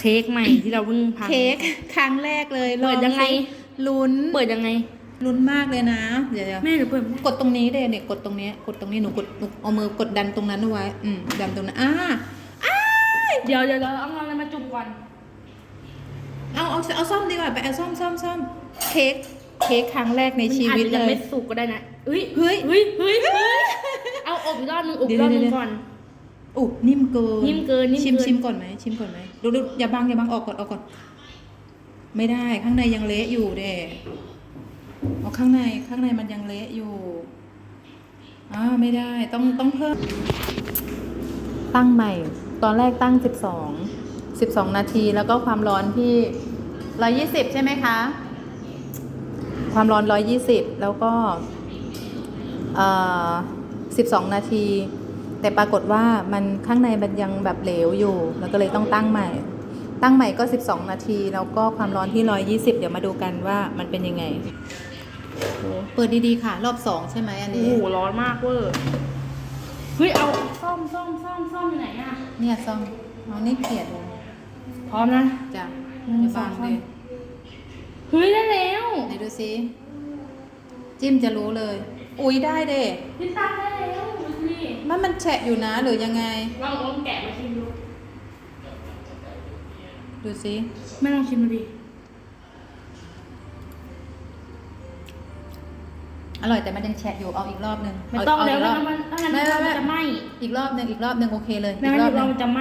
เค้กใหม่ที่เราเพิ่งพัง เค้กครั้งแรกเลยเปิดยังไง ลอสิลุ้นเปิดยังไง ลุ้นมากเลยนะ เดี๋ยวเดี๋ยวแม่หนูเปิดไม่ได้กดตรงนี้เด็เนี่ยกดตรงเนี้ยกดตรงนี้หนูกดหนูเอามือกดดันตรงนั้นเอาไว้อืมดันตรงนั้นอ่าอ้าเดี๋ยวเดี๋ยวเราเอาอะไรมาจุ่มก่อน เอาเอาเอาซ่อมดีกว่าไปเอาซ่อมซ่อมซ่อมเค้กเค้กครั้งแรกในชีวิตมันอาจจะเลยังย ไม่สุกก็ได้นะเฮ้ยเฮ้ยเฮ้ยเฮ้ยเฮ้ยเอาอบอีกรอบนึงอบอีกรอบนึงเดี๋ยวก่ อนอุ๊ยนิ่มเกินนิ่มเกินนิ่มชิมเกิน ชิมก่อนไหมชิมก่อนไหมดูดูอย่าบังอย่าบังออกก่อนออกก่อน ไม่ได้ข้างในยังเละอยู่เด้เอาข้างในข้างในมันยังเละอยู่อ่าไม่ได้ต้องต้องเพิ่ม ตั้งใหม่ ตอนแรกตั้ง 12 12 นาทีแล้วก็ความร้อนที่ 120 ใช่ไหมคะ ความร้อน 120 แล้วก็เอ่อ12 นาที แต่ปรากฏว่ามันข้างในมันยังแบบเหลวอยู่ แล้วก็เลยต้องตั้งใหม่ ตั้งใหม่ก็ 12 นาที แล้วก็ความร้อนที่ 120 เดี๋ยวมาดูกันว่ามันเป็นยังไง เปิดดีๆค่ะ รอบ2ใช่ไหมอันโอ้นี้ โหร้อนมากเวอร์เฮ้ยเอาซ่อมซ่อมซ่อมซ่อมอยู่ไหนอะเนี่ยซ่อมเอานี่เกลียดเลยพร้อมนะ จ้ะหนึ่งอย่าสอบังงสามเลยเฮ้ยได้แล้วไหนดูซิจิ้มจะรู้เลย อุ้ยได้เด้พี่ตั้งได้แล้วดูสิมันมัน แฉะอยู่นะหรือยังไง ลองลองแกะมาชิมดูดูซิไม่ลองชิมดูดิอร่อยแต่มันยังแฉะอยู่เอาอีกรอบหนึ่งไม่ต้องเาแล้วกรไม่อบต้องมันถ้างั้นไม่ไม่ไม่มันจะไหม้อีกรอบหนึ่งอีกรอบหนึ่งโอเคเลยไม่อีกงั้นรอบหเรานึ่งจะไหม้